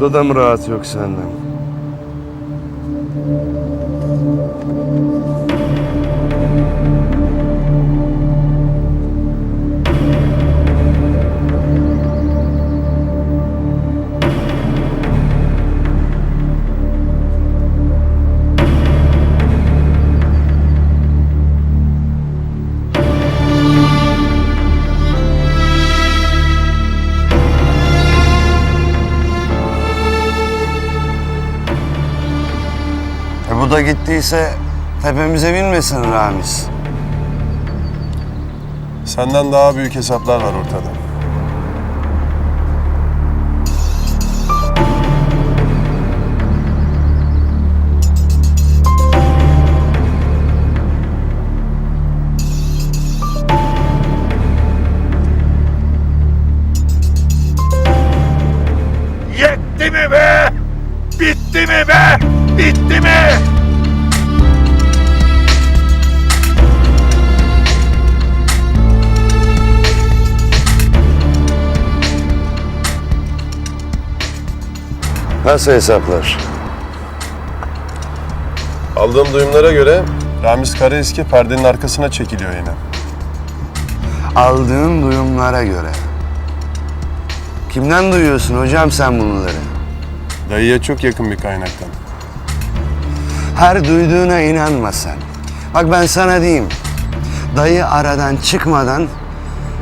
Burada da mı rahat yok senden? Bu da gittiyse tepemize binmesin Ramiz. Senden daha büyük hesaplar var ortada. Yetti mi be? Bitti mi be? Bitti mi? Nasıl hesaplar? Aldığım duyumlara göre Ramiz Karaeski perdenin arkasına çekiliyor yine. Aldığın duyumlara göre. Kimden duyuyorsun hocam sen bunları? Dayıya çok yakın bir kaynaktan. Her duyduğuna inanma sen. Bak ben sana diyeyim. Dayı aradan çıkmadan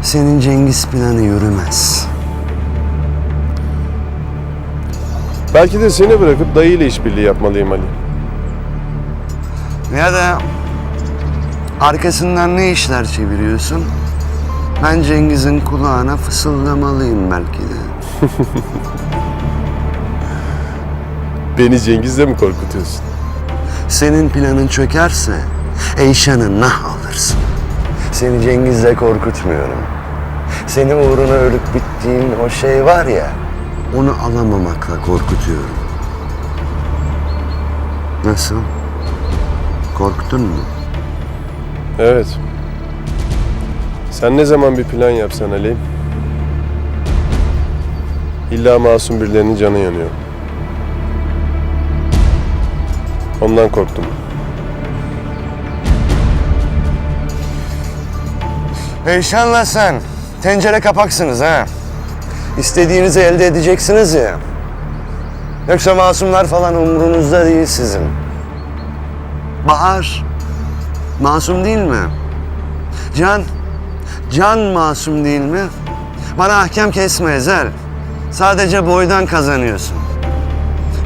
senin Cengiz planı yürümez. Belki de seni bırakıp dayıyla işbirliği yapmalıyım Ali. Ya da arkasından ne işler çeviriyorsun? Ben Cengiz'in kulağına fısıldamalıyım belki de. Beni Cengiz'le mi korkutuyorsun? Senin planın çökerse Eyşan'ı nah alırsın. Seni Cengiz'le korkutmuyorum. Seni uğruna ölüp bittiğin o şey var ya, onu alamamakla korkutuyorum. Nasıl? Korktun mu? Evet. Sen ne zaman bir plan yapsan Ali? İlla masum birilerinin canı yanıyor. Ondan korktum. Eyşan'la sen tencere kapaksınız ha. İstediğinizi elde edeceksiniz ya. Yoksa masumlar falan umrunuzda değil sizin. Bahar, masum değil mi? Can, Can masum değil mi? Bana ahkam kesme Ezel. Sadece boydan kazanıyorsun.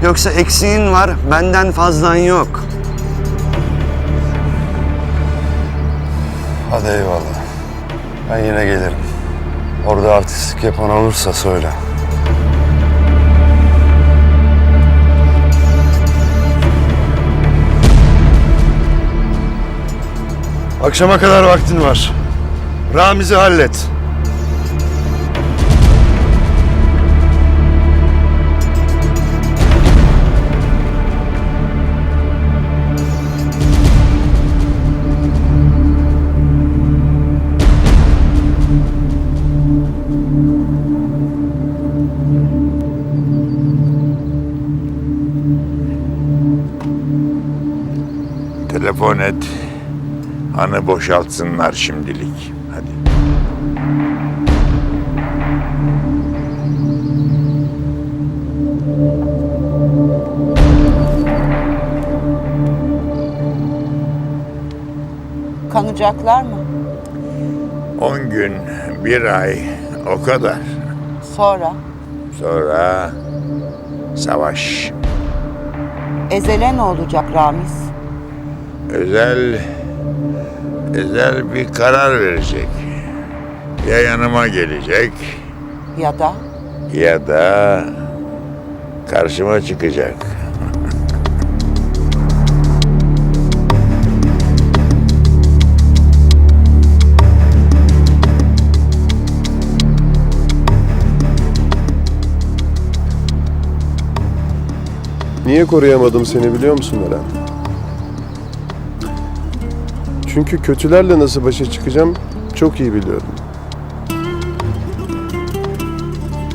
Yoksa eksiğin var, benden fazlan yok. Hadi eyvallah. Ben yine gelirim. Orada artistlik yapan olursa söyle. Akşama kadar vaktin var. Ramiz'i hallet. Telefon et. Hanı boşaltsınlar şimdilik. Hadi. Kanacaklar mı? On gün, bir ay, o kadar. Sonra Sonra savaş. Ezel'e ne olacak Ramiz? Özel, özel bir karar verecek. Ya yanıma gelecek Ya da ya da karşıma çıkacak. Niye koruyamadım seni biliyor musun Eren? Çünkü kötülerle nasıl başa çıkacağım çok iyi biliyorum.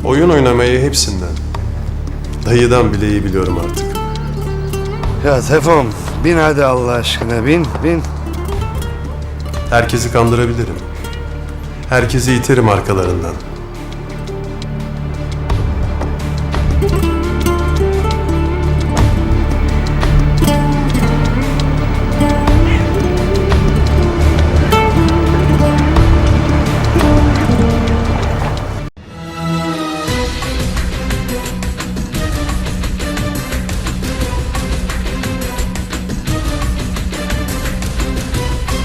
Oyun oynamayı hepsinden, Dayıdan bile iyi biliyorum artık. Ya Tefom bin hadi Allah aşkına bin bin. Herkesi kandırabilirim. Herkesi iterim arkalarından.